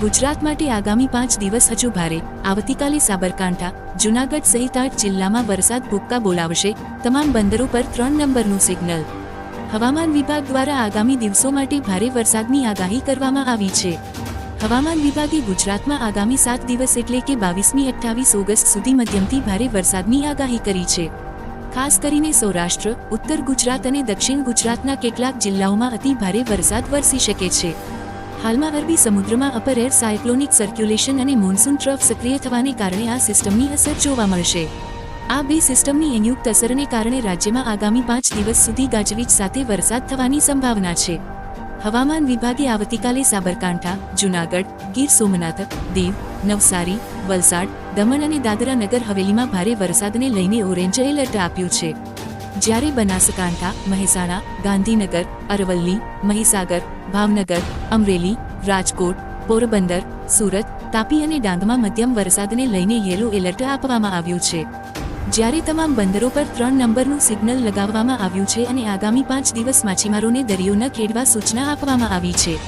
ગુજરાત માટે આગામી પાંચ દિવસ હજુ ભારે. આવતીકાલે સાબરકાંઠા, જૂનાગઢ સહિત આઠ જિલ્લામાં વરસાદ ભૂક્કા બોલાવશે. તમામ બંદરો પર ત્રણ નંબરનું સિગ્નલ. હવામાન વિભાગ દ્વારા આગામી દિવસો માટે ભારે વરસાદની આગાહી કરવામાં આવી છે. હવામાન વિભાગે ગુજરાતમાં આગામી સાત દિવસ એટલે કે બાવીસમી, અઠ્ઠાવીસ ઓગસ્ટ સુધી મધ્યમથી ભારે વરસાદની આગાહી કરી છે. ખાસ કરીને સૌરાષ્ટ્ર, ઉત્તર ગુજરાત અને દક્ષિણ ગુજરાતના કેટલાક જિલ્લાઓમાં અતિ ભારે વરસાદ વરસી શકે છે. હાલમાં અરબી સમુદ્રમાં અપર એર સાયક્લોનિક સર્ક્યુલેશન અને મોન્સૂન ટ્રફ સક્રિય થવાને કારણે આ સિસ્ટમની અસર જોવા મળશે. આ બે સિસ્ટમની સંયુક્ત અસરને કારણે રાજ્યમાં આગામી પાંચ દિવસ સુધી ગાજવીજ સાથે વરસાદ થવાની સંભાવના છે. હવામાન વિભાગે આવતીકાલે સાબરકાંઠા, જૂનાગઢ, ગીર સોમનાથ, દીવ, નવસારી, વલસાડ, દમણ અને દાદરા નગર હવેલીમાં ભારે વરસાદને લઈને ઓરેન્જ એલર્ટ આપ્યું છે. જ્યારે બનાસકાંઠા, મહેસાણા, ગાંધીનગર, અરવલ્લી, મહીસાગર, ભાવનગર, અમરેલી, રાજકોટ, પોરબંદર, સુરત, તાપી અને ડાંગમાં મધ્યમ વરસાદને લઈને યેલો એલર્ટ આપવામાં આવ્યું છે. જ્યારે તમામ બંદરો પર ત્રણ નંબરનું સિગ્નલ લગાવવામાં આવ્યું છે અને આગામી પાંચ દિવસ માછીમારોને દરિયો ન ખેડવા સૂચના આપવામાં આવી છે.